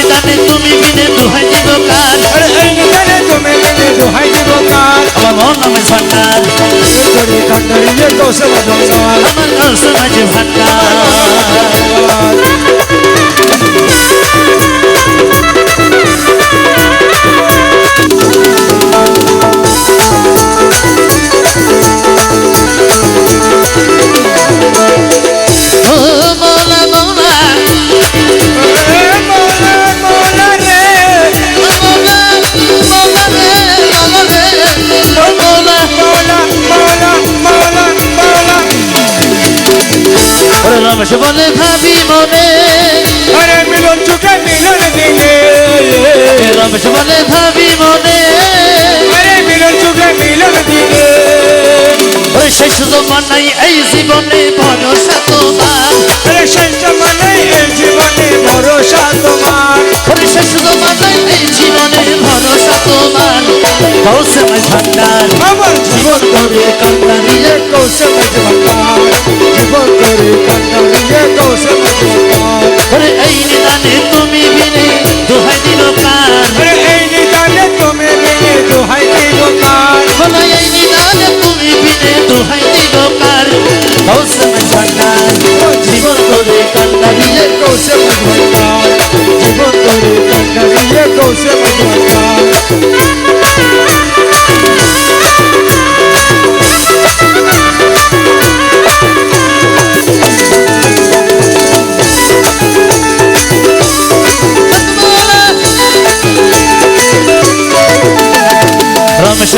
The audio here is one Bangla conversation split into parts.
নিদানে তুমি মিলে দোহাই দিব কার? নিদানে তুমি বিনে দোহাই দিব কার? আমার মন নামে ভান্ডার। আমার কৌশল মাঝে ভান্ডার। রমেশ বলে ভাবি মনে। আরে মিলন চুকে মিলন দিলে রমেশ বলে ভাবি মনে। আরে মিলন চুকে মিলন দিলে ওই শেষ জমান নাই এই জীবনে ভরসা তোমার। আরে শেষ মানে এই জীবনে ভরসা তোমার। ওই শেষ জমান নাই এই জীবনে ভরসা তোমার। কৌশল ভান্ডার। আমার জীবন ধরে কান্দারিয়ে কৌশল জঙ্গল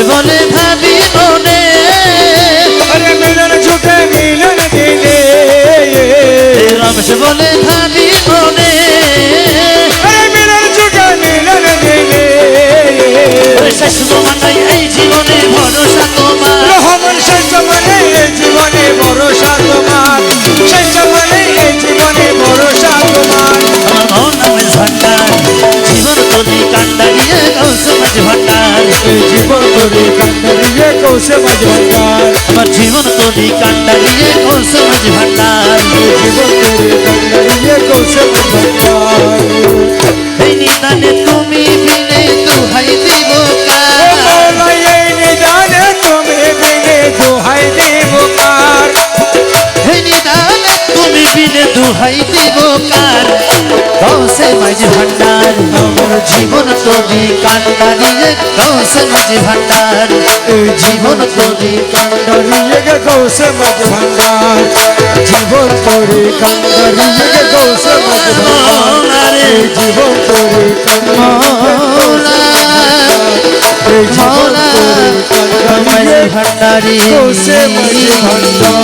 বলে কান্ডারিয়ে কৌশল জঙ্গল আমার জীবন তরি কান্দারিয়ে কৌশল ভান্ডার এই জীবন ধরে কান্ডারিয়ে কৌশল জঙ্গল এই দুহাই দিব কার কৌশল মাঝে ভান্ডার আমার জীবন তরি কান্দারিয়ে কৌশল মাঝে ভান্ডার জীবন তরি কান্ডারিয়ে গে কৌশল ভান্ডার জীবন ধরে কান্ডারিয়ে গে কৌশল ভান্ডার জীবন ধরে কান্ডারিয়ে ভান্ডারি কৌশল ভান্ডার।